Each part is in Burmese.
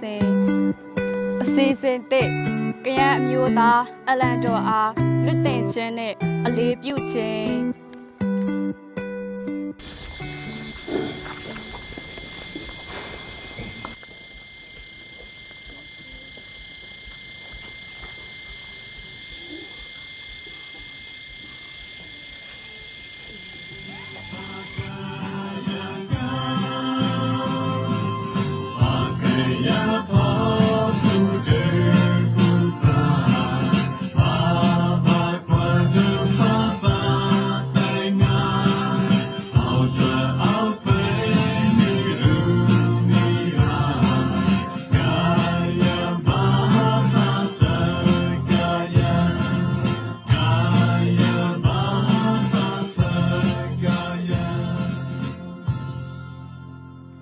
စဉ်အစီအစဉ်တစ်ကရန်အမျိုးသားအလန်တော်အားလွတ်တင်ခြင်းနဲ့အလေးပြုခြင်း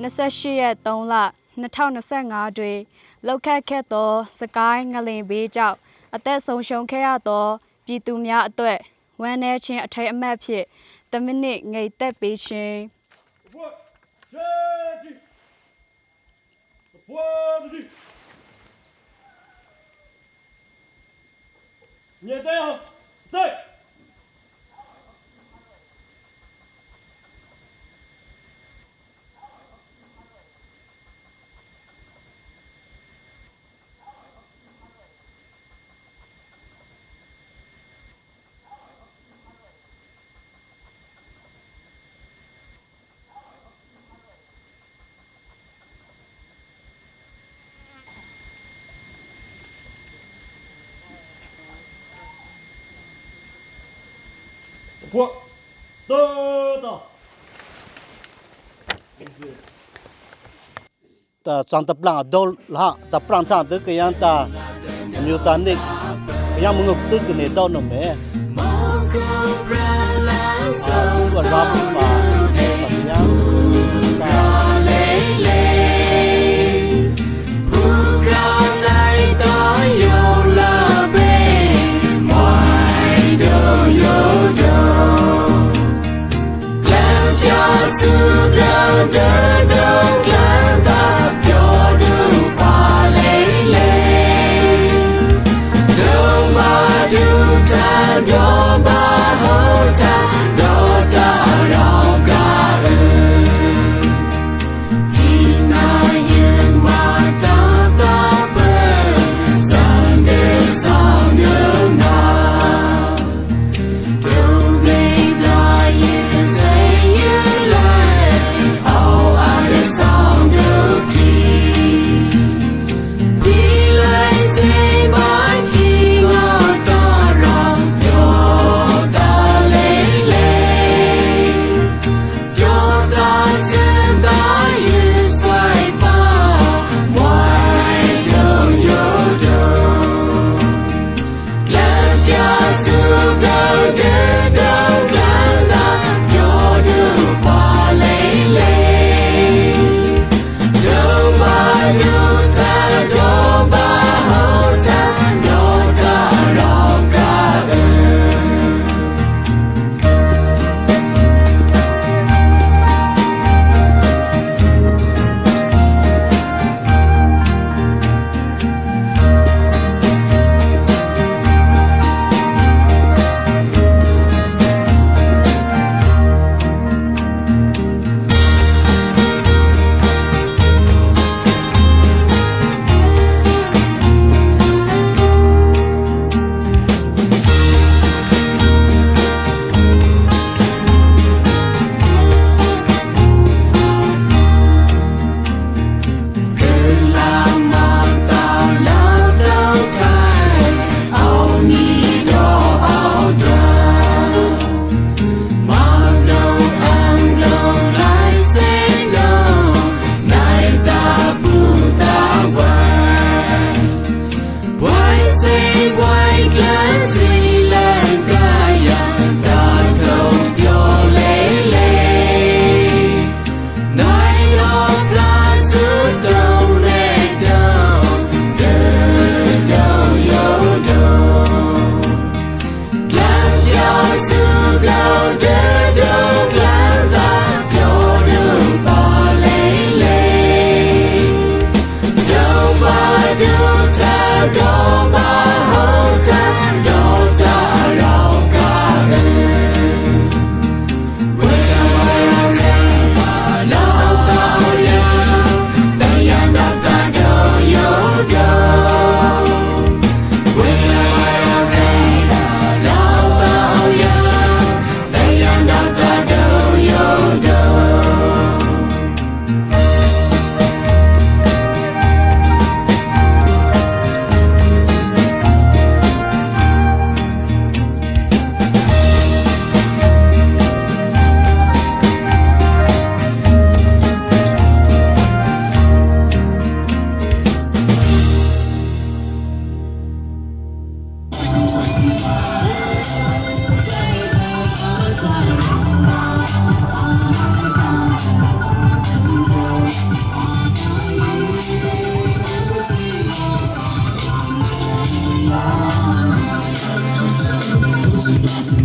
28ရက်3လ2025တွင်လောက်ခတ်ခဲ့သော စကိုင်းငလင်ဘေးကြောင့် အသက်ဆုံးရှုံးခဲ့ရသော ပြည်သူများအတွက် ဝမ်းနည်းခြင်း အထိတ်အမှတ်ဖြင့်10မိနစ် ငြိမ်သက်ပေးခြင်း What? Daddy! What did you? 我得到。 ta chang ta plang dol la ta prang tha de ke yan ta nyu ta ne ya mu nguk tu ke ne do no me wa ra pu pa ma done.